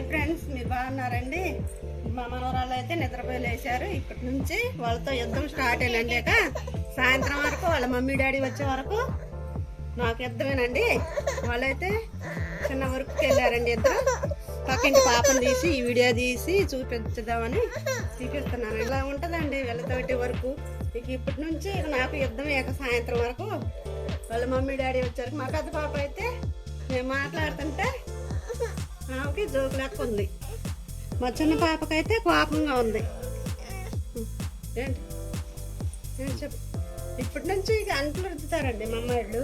Hi friends మీరు బాగున్నారండి? మా మనవరాలు అయితే నిద్రపోయి లేచారు. ఇప్పటి నుంచి వాళ్ళతో యుద్ధం స్టార్ట్ అయ్యాక సాయంత్రం వరకు వాళ్ళ మమ్మీ డాడీ వచ్చే వరకు నాకు యుద్ధమేనండి. వాళ్ళైతే చిన్న వరకు వెళ్ళారండి ఇద్దరు. పక్కింటి పాపను తీసి ఈ వీడియో తీసి చూపించుదామని చూపిస్తున్నాను ఇలా ఉంటుందండి వీళ్ళతోటి వరకు. ఇక ఇప్పటి నుంచి నాకు యుద్ధం ఇక సాయంత్రం వరకు. వాళ్ళ మమ్మీ డాడీ వచ్చారు మా పెద్ద పాప అయితే మేము మాట్లాడుతుంటే ఆమెకి జోకు లెక్క ఉంది మా చిన్న పాపకైతే కోపంగా ఉంది. ఏంటి? ఏంటి చెప్పు. ఇప్పటి నుంచి ఇక అంట్లు రుద్దుతారండి మా అమ్మాయిలు.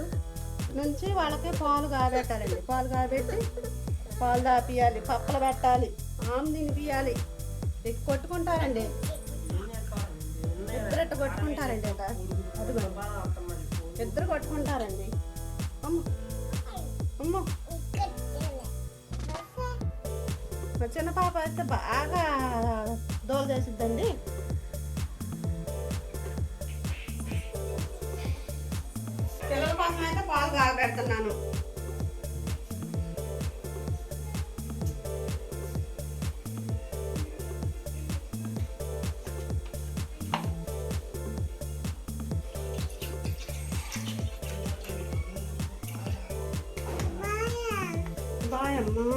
నుంచి వాళ్ళకి పాలు కాబెట్టాలండి. పాలు కాబెట్టి పాలు దాపియాలి పప్పలు పెట్టాలి ఆమె తినిపియాలి. ఇక కొట్టుకుంటారండి. ఇద్దరు ఇట్ట కొట్టుకుంటారండి అట ఇద్దరు కొట్టుకుంటారండి. అమ్మ. అమ్మ. మా చిన్న పాప అయితే బాగా దోలు చేసిద్దండి పిల్లల కోసం అయితే పాలు కాగబెడుతున్నాను. బాయమ్మా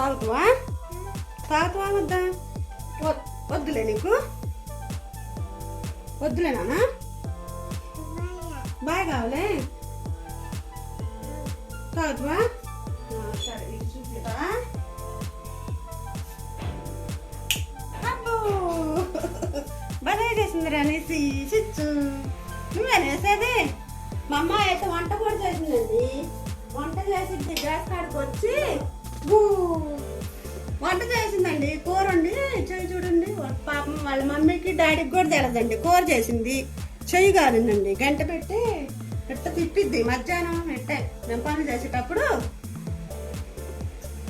తాగుతావా? తాగుతావా వద్దా? వద్దులే నీకు. వద్దులే నాన్న. బాయ్ కావాలే. తాగుతావా? సరే నీకు భలే అనేసి చిచ్చు. నువ్వేనేసేది మా అమ్మ అయితే వంట కూడా చేసిందండి. వంట చేసింది గ్యాస్ కాడికి వచ్చి వంట చేసిందండి కూర ఉండి చెయ్యి చూడండి. పాపం వాళ్ళ మమ్మీకి డాడీకి కూడా తెలదండి కూర చేసింది. చెయ్యి కాలిందండి గంట పెట్టి ఎట్ట తిప్పిద్ది. మధ్యాహ్నం ఎట్టే మేము పని చేసేటప్పుడు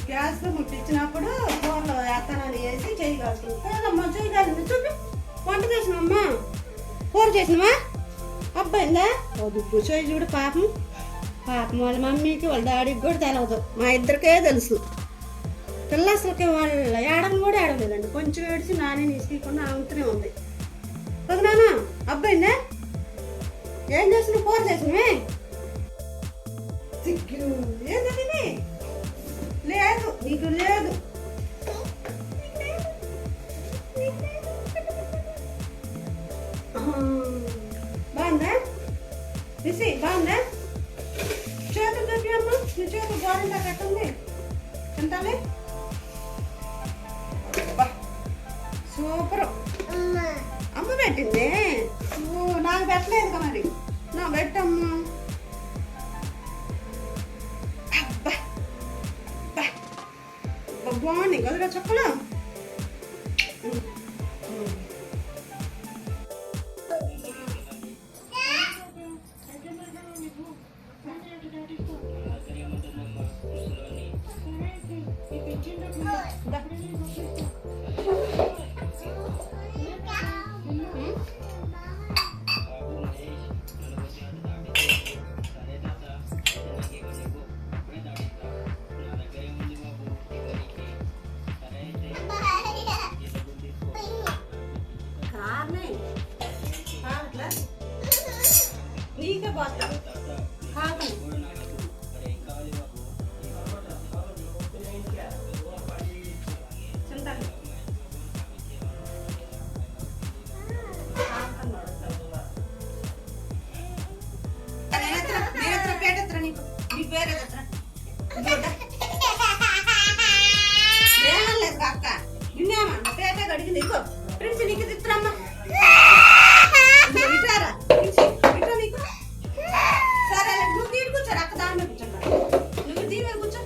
గ్యాస్ ముట్టించినప్పుడు కూరలో వేస్తానని వేసి చెయ్యి కాల్చింది కాదమ్మా చెయ్యి కాలింది చూపి వంట చేసినమ్మా కూర చేసినవా? అబ్బాయిందా వద్దు చెయ్యి చూడు పాపం. పాపం వాళ్ళ మమ్మీకి వాళ్ళ డాడీకి కూడా తెలవదు. మా ఇద్దరికే తెలుసు. పిల్ల అసలుకి వాళ్ళ ఏడని కూడా ఏడలేదండి కొంచెం ఏడిచి నాని తీసుకోకుండా ఆమెతూనే ఉంది. నాన్న అబ్బాయిందే ఏం చేసిన కూర చేసినవే చూపి అమ్మ నీ చేతులు గోరంతా కట్టుంది అబ్బా, సూపర్. అమ్మ. పెట్టింది? ఓ, నాకు పెట్టలేదు కదా మరి. నా పెట్టమ్మా. అబ్బా అబ్బా. అబ్బా, బాగుంది. కదరా చెప్పలా నీకు ప్రిన్స్ నీకు తిత్తరమ్మా ఇటారా ప్రిన్స్ ఇటా నీకు. సరే నువ్వు తీరు కూర్చోరు అక్క దాని మీద కూర్చోండి నువ్వు దీని మీద కూర్చో.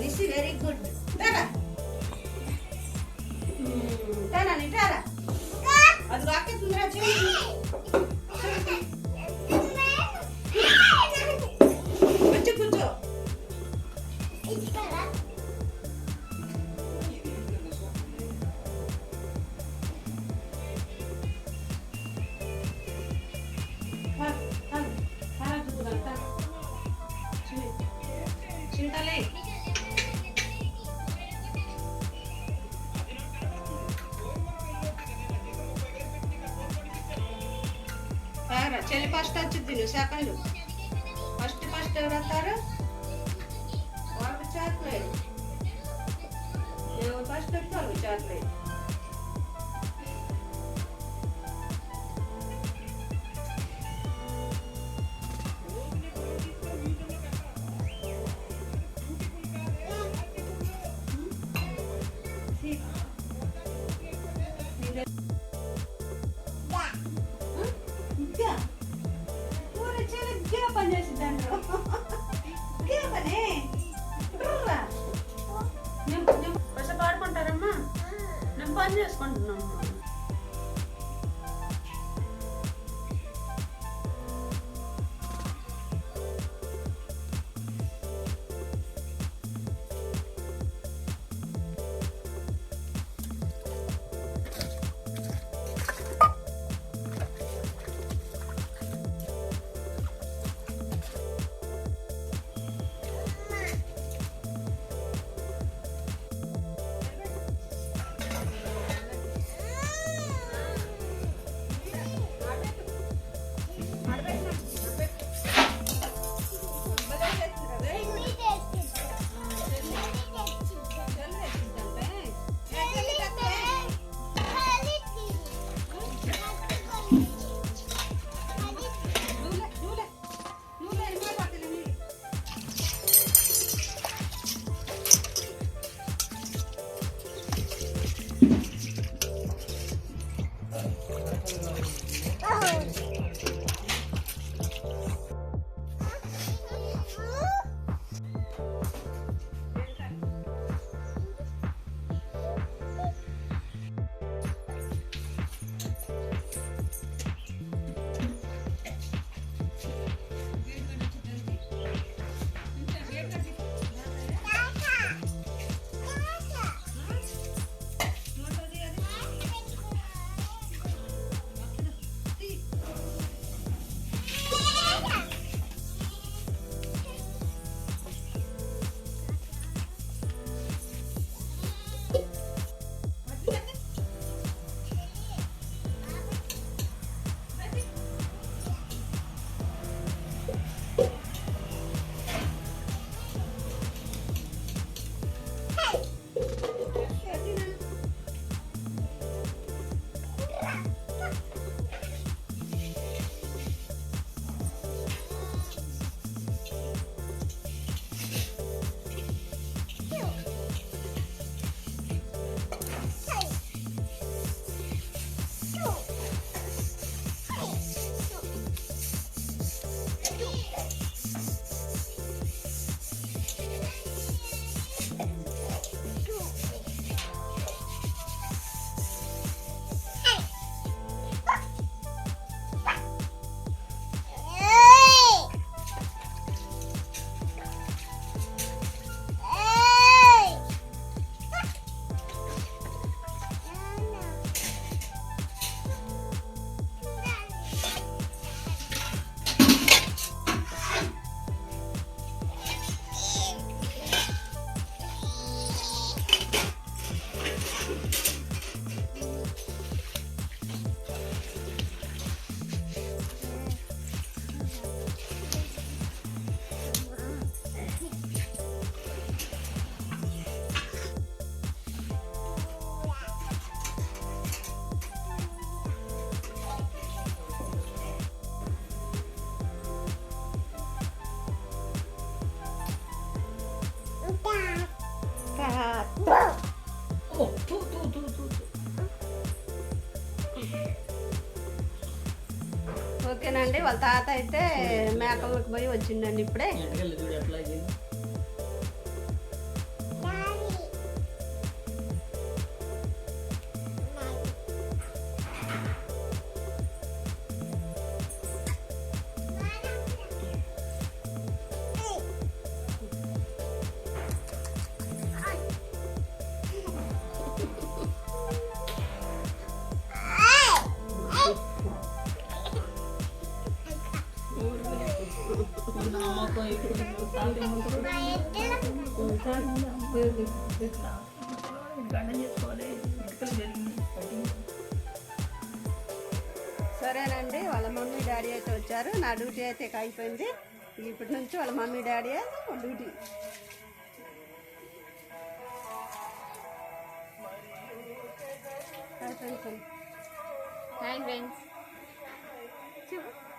నిసి వెరీ గుడ్ తేరా తేనా ఇటారా. అది అక్క తొందరగా చేయి తిను ఫస్ట్ ఫస్ట్ ఎవరు వస్తారు? Yeah. వాళ్ళ తాత అయితే మేకలకు పోయి వచ్చిండండి ఇప్పుడే. సరేనండి వాళ్ళ మమ్మీ డాడీ అయితే వచ్చారు. నా డ్యూటీ అయితే అయిపోయింది. ఇప్పటి నుంచి వాళ్ళ mummy daddy duty. Hi friends చెప్పు.